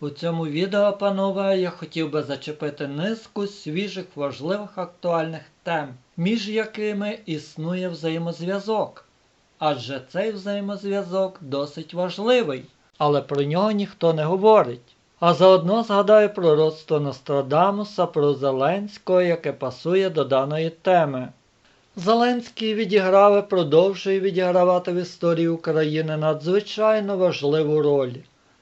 У цьому відео, панове, я хотів би зачепити низку свіжих важливих актуальних тем, між якими існує взаємозв'язок. Адже цей взаємозв'язок досить важливий, але про нього ніхто не говорить. А заодно згадаю пророцтво Нострадамуса про Зеленського, яке пасує до даної теми. Зеленський відіграв і продовжує відігравати в історії України надзвичайно важливу роль.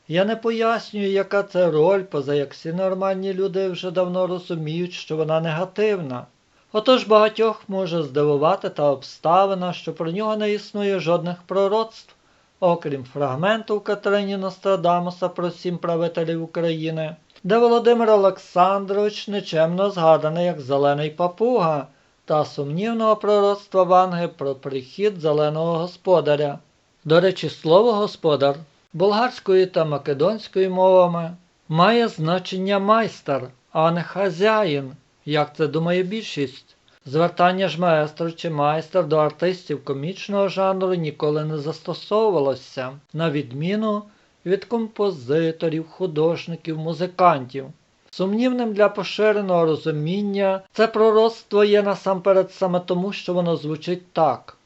Я не пояснюю, яка це роль, поза як всі нормальні люди вже давно розуміють, що вона негативна. Отож багатьох може здивувати та обставина, що про нього не існує жодних пророцтв, окрім фрагменту в Катерині Нострадамуса про сім правителів України, де Володимир Олександрович нечемно згаданий як зелений папуга та сумнівного пророцтва Ванги про прихід зеленого господаря. До речі, слово господар болгарською та македонською мовами має значення майстер, а не хазяїн, як це думає більшість. Звертання ж маестро чи майстер до артистів комічного жанру ніколи не застосовувалося, на відміну від композиторів, художників, музикантів. Сумнівним для поширеного розуміння це пророцтво є насамперед саме тому, що воно звучить так.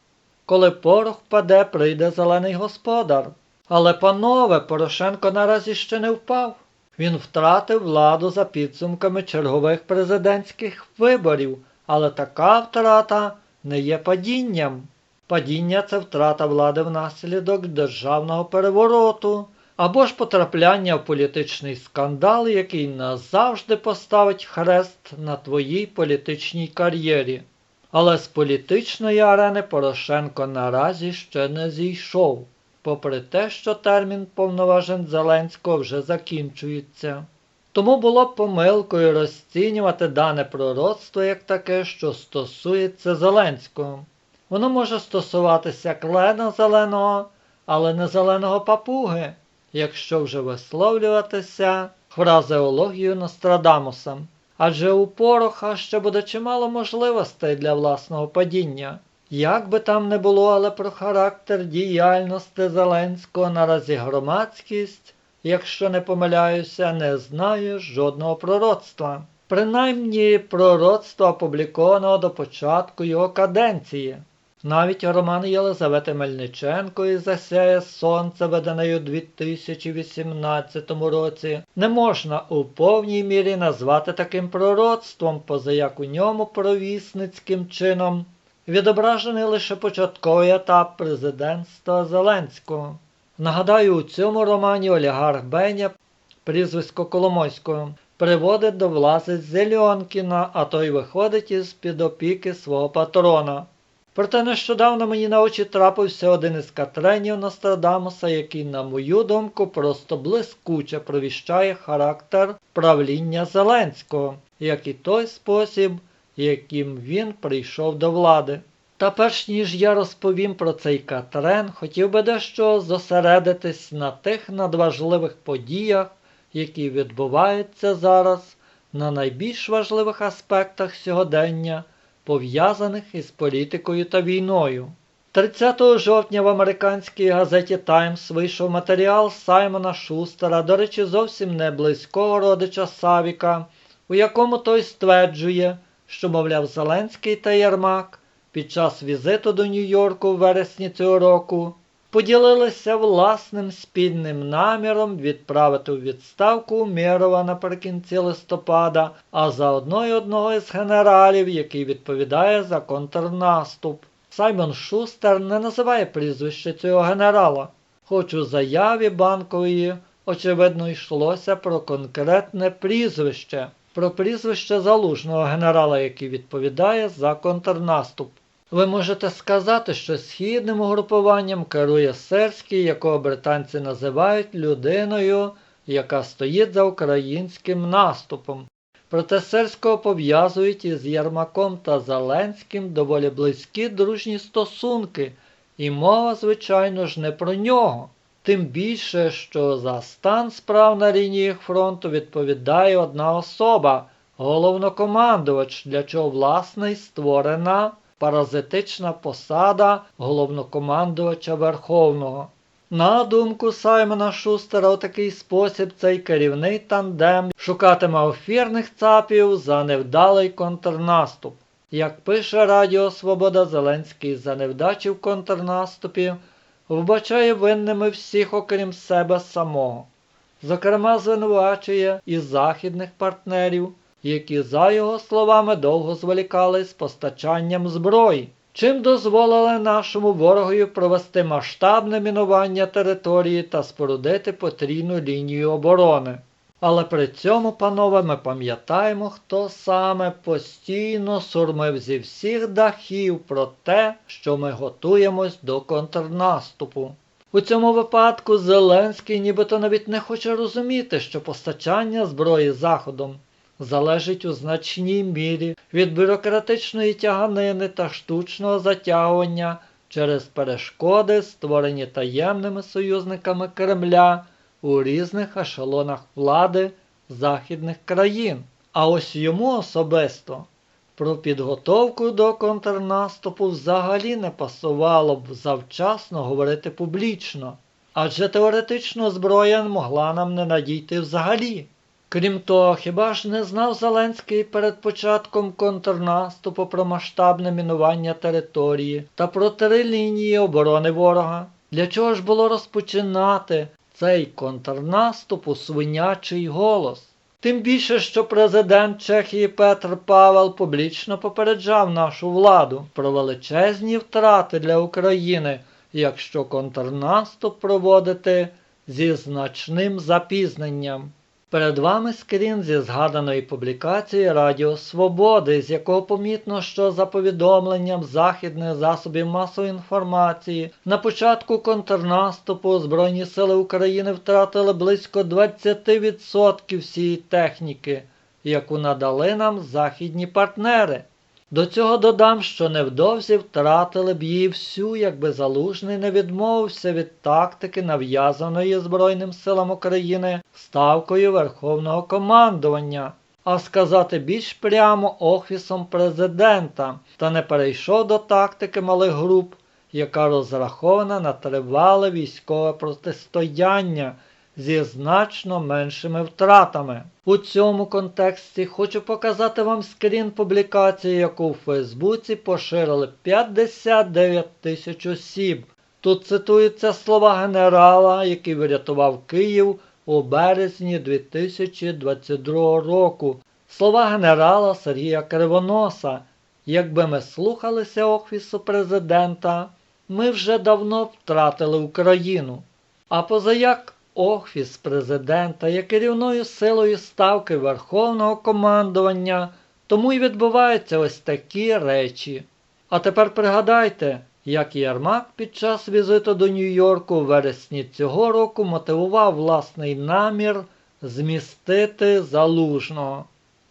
Коли порох впаде, прийде зелений господар. Але, панове, Порошенко наразі ще не впав. Він втратив владу за підсумками чергових президентських виборів, але така втрата не є падінням. Падіння це втрата влади внаслідок державного перевороту або ж потрапляння в політичний скандал, який назавжди поставить хрест на твоїй політичній кар'єрі. Але з політичної арени Порошенко наразі ще не зійшов, попри те, що термін повноважень Зеленського вже закінчується. Тому було б помилкою розцінювати дане пророцтво як таке, що стосується Зеленського. Воно може стосуватися клена зеленого, але не зеленого папуги, якщо вже висловлюватися фразеологію Нострадамуса. Адже у пороха ще буде чимало можливостей для власного падіння. Як би там не було, але про характер діяльності Зеленського наразі громадськість, якщо не помиляюся, не знає жодного пророцтва. Принаймні пророцтва опублікованого до початку його каденції. Навіть роман Єлизавети Мельниченко і засяє сонце, виданий у 2018 році, не можна у повній мірі назвати таким пророцтвом, поза як у ньому провісницьким чином відображений лише початковий етап президентства Зеленського. Нагадаю, у цьому романі олігарх Беня, прізвисько Коломойського, приводить до власи Зельонкіна, а той виходить із під опіки свого патрона. Проте нещодавно мені на очі трапився один із катренів Нострадамуса, який, на мою думку, просто блискуче провіщає характер правління Зеленського, як і той спосіб, яким він прийшов до влади. Та перш ніж я розповім про цей Катрен, хотів би дещо зосередитись на тих надважливих подіях, які відбуваються зараз на найбільш важливих аспектах сьогодення, пов'язаних із політикою та війною. 30 жовтня в американській газеті Таймс вийшов матеріал Саймона Шустера, до речі, зовсім не близького родича Савіка, у якому той стверджує, що, мовляв, Зеленський та Єрмак під час візиту до Нью-Йорку в вересні цього року поділилися власним спільним наміром відправити у відставку Умєрова наприкінці листопада, а заодно й одного із генералів, який відповідає за контрнаступ. Саймон Шустер не називає прізвище цього генерала, хоч у заяві банкової, очевидно, йшлося про конкретне прізвище про прізвище залужного генерала, який відповідає за контрнаступ. Ви можете сказати, що східним угрупуванням керує Серський, якого британці називають людиною, яка стоїть за українським наступом. Проте Серського пов'язують із Єрмаком та Зеленським доволі близькі дружні стосунки, і мова, звичайно ж, не про нього. Тим більше, що за стан справ на лініях фронту відповідає одна особа головнокомандувач, для чого власне й створена паразитична посада головнокомандувача Верховного. На думку Саймона Шустера, у такий спосіб цей керівний тандем шукатиме ефірних цапів за невдалий контрнаступ. Як пише Радіо Свобода, Зеленський за невдачі в контрнаступі вбачає винними всіх, окрім себе самого. Зокрема, звинувачує і західних партнерів, які, за його словами, довго зволікали з постачанням зброї, чим дозволили нашому ворогові провести масштабне мінування території та спорудити потрійну лінію оборони. Але при цьому, панове, ми пам'ятаємо, хто саме постійно сурмив зі всіх дахів про те, що ми готуємось до контрнаступу. У цьому випадку Зеленський нібито навіть не хоче розуміти, що постачання зброї Заходом залежить у значній мірі від бюрократичної тяганини та штучного затягування через перешкоди, створені таємними союзниками Кремля у різних ешелонах влади західних країн. А ось йому особисто про підготовку до контрнаступу взагалі не пасувало б завчасно говорити публічно, адже теоретично зброя могла нам не надійти взагалі. Крім того, хіба ж не знав Зеленський перед початком контрнаступу про масштабне мінування території та про три лінії оборони ворога? Для чого ж було розпочинати цей контрнаступ у свинячий голос? Тим більше, що президент Чехії Петр Павел публічно попереджав нашу владу про величезні втрати для України, якщо контрнаступ проводити зі значним запізненням. Перед вами скрін зі згаданої публікації Радіо Свободи, з якого помітно, що за повідомленням західних засобів масової інформації на початку контрнаступу Збройні сили України втратили близько 20% всієї техніки, яку надали нам західні партнери. До цього додам, що невдовзі втратили б її всю, якби Залужний не відмовився від тактики, нав'язаної Збройним силам України ставкою Верховного командування, а сказати більш прямо Офісом президента, та не перейшов до тактики малих груп, яка розрахована на тривале військове протистояння зі значно меншими втратами. У цьому контексті хочу показати вам скрін публікації, яку в Фейсбуці поширили 59 тисяч осіб. Тут цитуються слова генерала, який врятував Київ у березні 2022 року. Слова генерала Сергія Кривоноса. Якби ми слухалися Офісу президента, ми вже давно втратили Україну. А позаяк Офіс президента є керівною силою ставки Верховного командування, тому й відбуваються ось такі речі. А тепер пригадайте, як Єрмак під час візиту до Нью-Йорку у вересні цього року мотивував власний намір змістити залужного.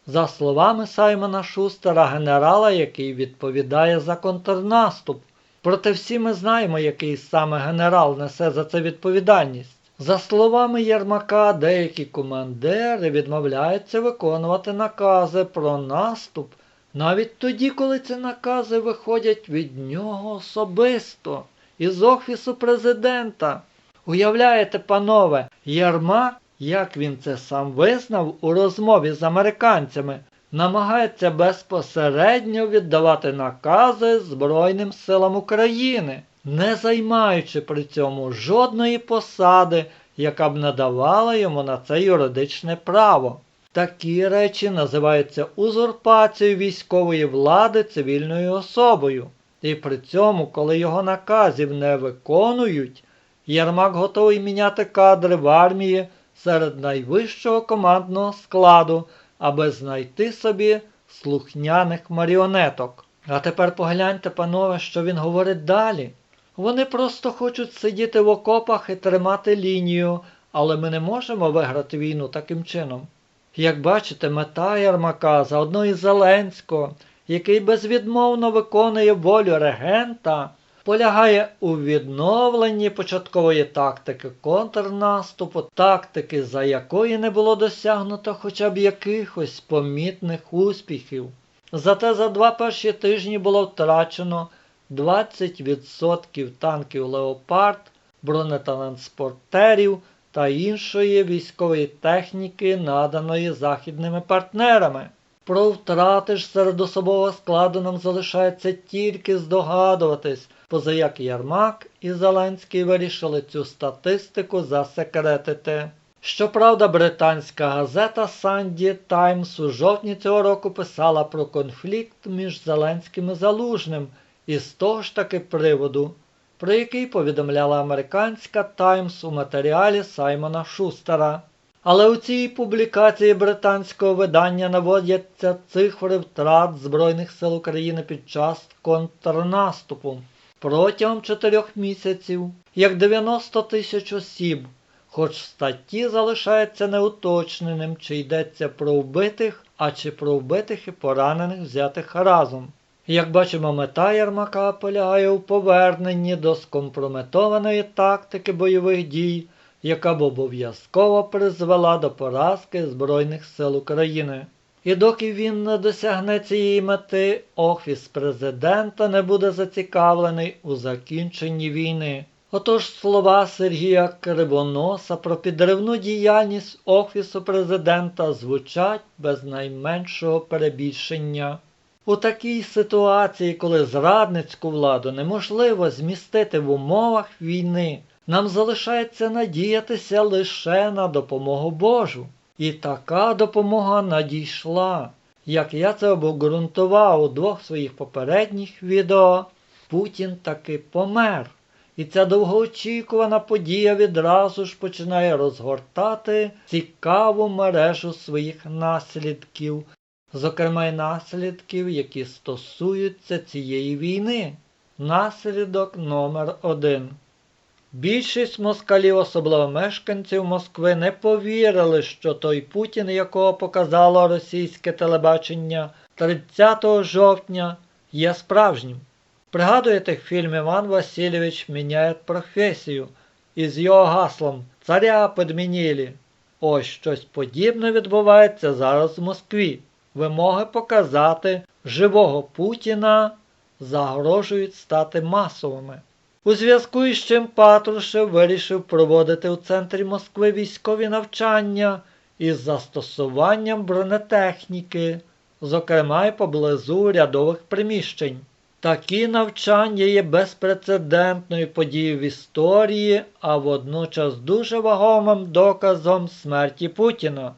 За словами Саймона Шустера, генерала, який відповідає за контрнаступ. Проте всі ми знаємо, який саме генерал несе за це відповідальність. За словами Єрмака, деякі командири відмовляються виконувати накази про наступ, навіть тоді, коли ці накази виходять від нього особисто, із Офісу президента. Уявляєте, панове, Єрмак, як він це сам визнав у розмові з американцями, намагається безпосередньо віддавати накази Збройним силам України не займаючи при цьому жодної посади, яка б надавала йому на це юридичне право. Такі речі називаються узурпацією військової влади цивільною особою. І при цьому, коли його наказів не виконують, Єрмак готовий міняти кадри в армії серед найвищого командного складу, аби знайти собі слухняних маріонеток. А тепер погляньте, панове, що він говорить далі. Вони просто хочуть сидіти в окопах і тримати лінію, але ми не можемо виграти війну таким чином. Як бачите, мета Ярмака заодно і Зеленського, який безвідмовно виконує волю регента, полягає у відновленні початкової тактики контрнаступу, тактики, за якої не було досягнуто хоча б якихось помітних успіхів. Зате за два перші тижні було втрачено 20% танків Леопард, бронетранспортерів та іншої військової техніки, наданої західними партнерами. Про втрати ж серед особового складу нам залишається тільки здогадуватись, поза як Ярмак і Зеленський вирішили цю статистику засекретити. Щоправда, британська газета Санді Таймс у жовтні цього року писала про конфлікт між Зеленським і Залужним із того ж таки приводу, про який повідомляла американська Таймс у матеріалі Саймона Шустера. Але у цій публікації британського видання наводяться цифри втрат Збройних сил України під час контрнаступу. Протягом чотирьох місяців, як 90 тисяч осіб, хоч в статті залишається неуточненим, чи йдеться про вбитих, а чи про вбитих і поранених взятих разом. Як бачимо, мета Ярмака полягає у поверненні до скомпрометованої тактики бойових дій, яка б обов'язково призвела до поразки Збройних сил України. І доки він не досягне цієї мети, Офіс президента не буде зацікавлений у закінченні війни. Отож слова Сергія Кривоноса про підривну діяльність Офісу президента звучать без найменшого перебільшення. У такій ситуації, коли зрадницьку владу неможливо змістити в умовах війни, нам залишається надіятися лише на допомогу Божу. І така допомога надійшла. Як я це обґрунтував у двох своїх попередніх відео, Путін таки помер. І ця довгоочікувана подія відразу ж починає розгортати цікаву мережу своїх наслідків, зокрема й наслідків, які стосуються цієї війни. Наслідок номер один. Більшість москалів, особливо мешканців Москви, не повірили, що той Путін, якого показало російське телебачення 30 жовтня, є справжнім. Пригадуєте фільм Іван Васильович міняє професію із його гаслом Царя підмінілі. Ось щось подібне відбувається зараз в Москві. Вимоги показати живого Путіна загрожують стати масовими. У зв'язку із чим Патрушев вирішив проводити у центрі Москви військові навчання із застосуванням бронетехніки, зокрема й поблизу рядових приміщень. Такі навчання є безпрецедентною подією в історії, а водночас дуже вагомим доказом смерті Путіна.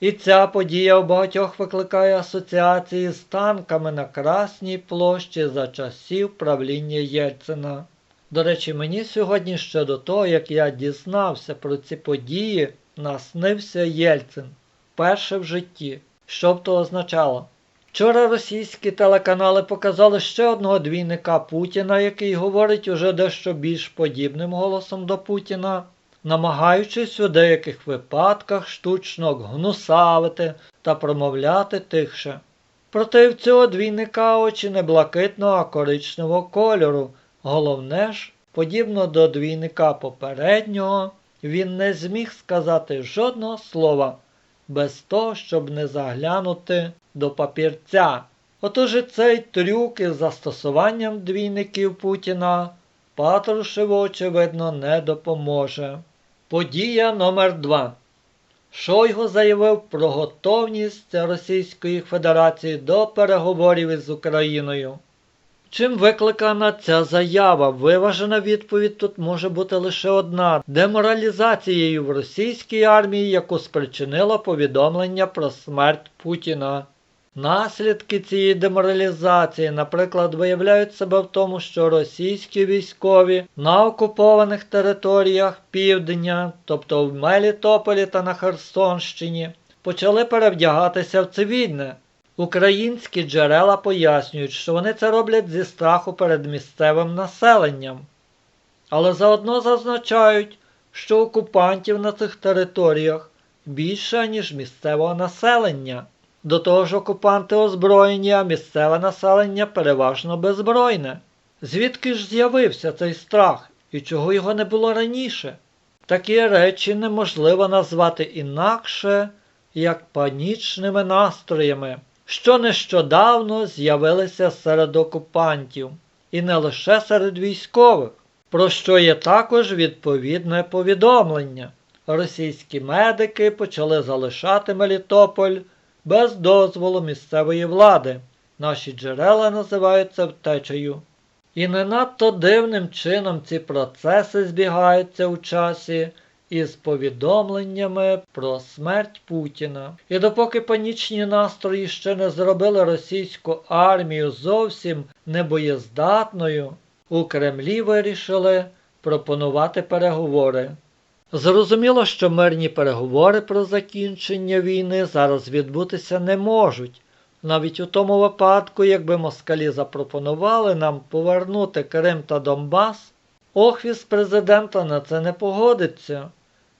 І ця подія у багатьох викликає асоціації з танками на Красній площі за часів правління Єльцина. До речі, мені сьогодні ще до того, як я дізнався про ці події, наснився Єльцин. Перше в житті. Що б то означало? Вчора російські телеканали показали ще одного двійника Путіна, який говорить уже дещо більш подібним голосом до Путіна, намагаючись у деяких випадках штучно гнусавити та промовляти тихше. Проте в цього двійника очі не блакитного, а коричневого кольору. Головне ж, подібно до двійника попереднього, він не зміг сказати жодного слова без того, щоб не заглянути до папірця. Отож і цей трюк із застосуванням двійників Путіна Патрушеву, очевидно, не допоможе. Подія номер 2 Шойгу заявив про готовність Російської Федерації до переговорів із Україною. Чим викликана ця заява? Виважена відповідь тут може бути лише одна деморалізацією в російській армії, яку спричинило повідомлення про смерть Путіна. Наслідки цієї деморалізації, наприклад, виявляють себе в тому, що російські військові на окупованих територіях півдня, тобто в Мелітополі та на Херсонщині, почали перевдягатися в цивільне. Українські джерела пояснюють, що вони це роблять зі страху перед місцевим населенням. Але заодно зазначають, що окупантів на цих територіях більше, ніж місцевого населення. До того ж окупанти озброєні, а місцеве населення переважно беззбройне. Звідки ж з'явився цей страх і чого його не було раніше? Такі речі неможливо назвати інакше, як панічними настроями, що нещодавно з'явилися серед окупантів, і не лише серед військових. про що є також відповідне повідомлення. Російські медики почали залишати Мелітополь без дозволу місцевої влади. Наші джерела називають це втечею. І не надто дивним чином ці процеси збігаються у часі із повідомленнями про смерть Путіна. І допоки панічні настрої ще не зробили російську армію зовсім небоєздатною, у Кремлі вирішили пропонувати переговори. Зрозуміло, що мирні переговори про закінчення війни зараз відбутися не можуть. Навіть у тому випадку, якби москалі запропонували нам повернути Крим та Донбас, Офіс президента на це не погодиться.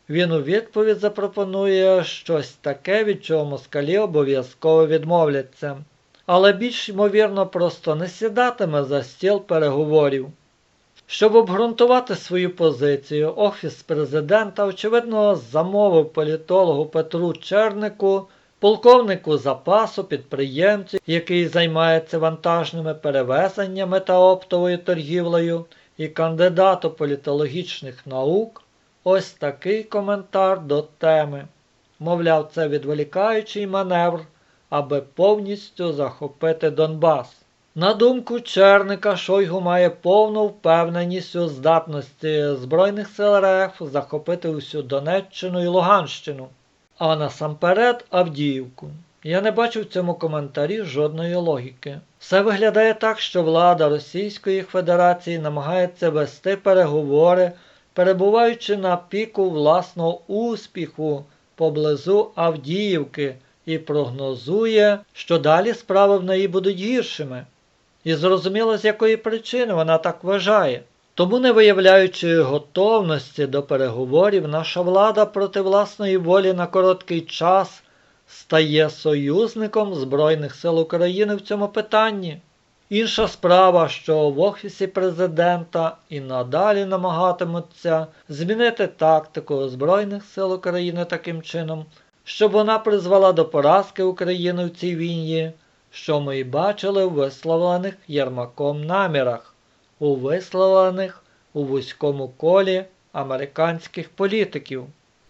Він у відповідь запропонує щось таке, від чого москалі обов'язково відмовляться. Але більш ймовірно просто не сідатиме за стіл переговорів. Щоб обґрунтувати свою позицію, Офіс президента, очевидно, замовив політологу Петру Чернику, полковнику запасу, підприємцю, який займається вантажними перевезеннями та оптовою торгівлею, і кандидату політологічних наук, ось такий коментар до теми. Мовляв, це відволікаючий маневр, аби повністю захопити Донбас. На думку Черника, Шойгу має повну впевненість у здатності Збройних сил РФ захопити усю Донеччину і Луганщину, а насамперед Авдіївку. Я не бачу в цьому коментарі жодної логіки. Все виглядає так, що влада Російської Федерації намагається вести переговори, перебуваючи на піку власного успіху поблизу Авдіївки і прогнозує, що далі справи в неї будуть гіршими. І зрозуміло, з якої причини вона так вважає. Тому, не виявляючи готовності до переговорів, наша влада проти власної волі на короткий час стає союзником Збройних сил України в цьому питанні. Інша справа, що в Офісі президента і надалі намагатимуться змінити тактику Збройних сил України таким чином, щоб вона призвела до поразки України в цій війні, що ми і бачили в висловлених Єрмаком намірах, у висловлених у вузькому колі американських політиків.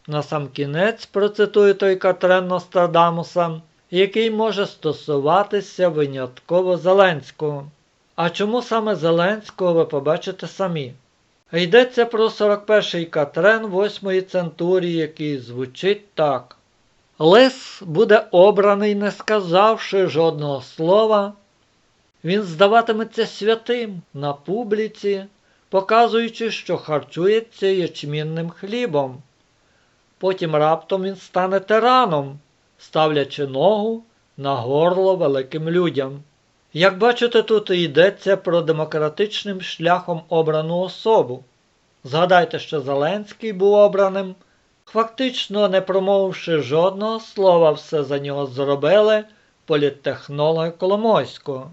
Насамкінець процитую той Катрен Нострадамуса, який може стосуватися винятково Зеленського. А чому саме Зеленського ви побачите самі? Йдеться про 41-й Катрен 8-ї центурії, який звучить так. Лис буде обраний, не сказавши жодного слова. Він здаватиметься святим на публіці, показуючи, що харчується ячмінним хлібом. Потім раптом він стане тираном, ставлячи ногу на горло великим людям. Як бачите, тут йдеться про демократичним шляхом обрану особу. Згадайте, що Зеленський був обраним, фактично не промовивши жодного слова, все за нього зробили політтехнологи Коломойського.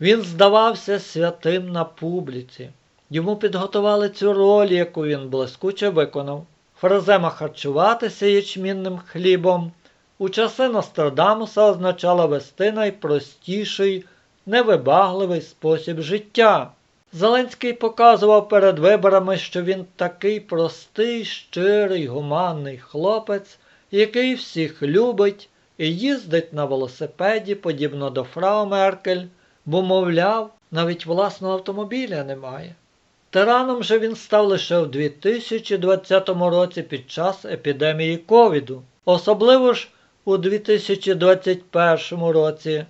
Він здавався святим на публіці. Йому підготували цю роль, яку він блискуче виконав. Фразема харчуватися ячмінним хлібом у часи Нострадамуса означала вести найпростіший, невибагливий спосіб життя. Зеленський показував перед виборами, що він такий простий, щирий, гуманний хлопець, який всіх любить і їздить на велосипеді, подібно до фрау Меркель, бо, мовляв, навіть власного автомобіля немає. Тираном же він став лише в 2020 році під час епідемії ковіду, особливо ж у 2021 році,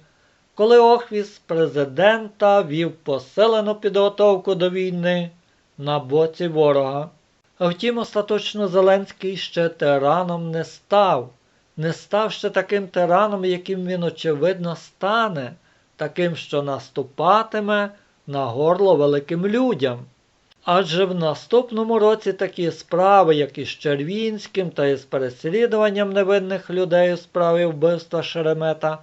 коли Офіс президента вів посилену підготовку до війни на боці ворога. Втім, остаточно Зеленський ще тираном не став, не став ще таким тираном, яким він, очевидно, стане, таким, що наступатиме на горло великим людям. Адже в наступному році такі справи, як із Червінським та із переслідуванням невинних людей у справі вбивства Шеремета,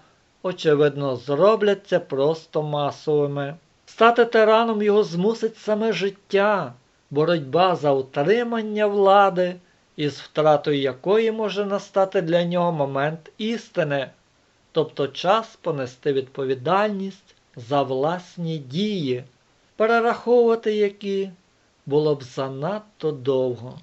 очевидно, зробляться просто масовими. Стати тираном його змусить саме життя, боротьба за утримання влади, із втратою якої може настати для нього момент істини, тобто час понести відповідальність за власні дії, перераховувати які було б занадто довго.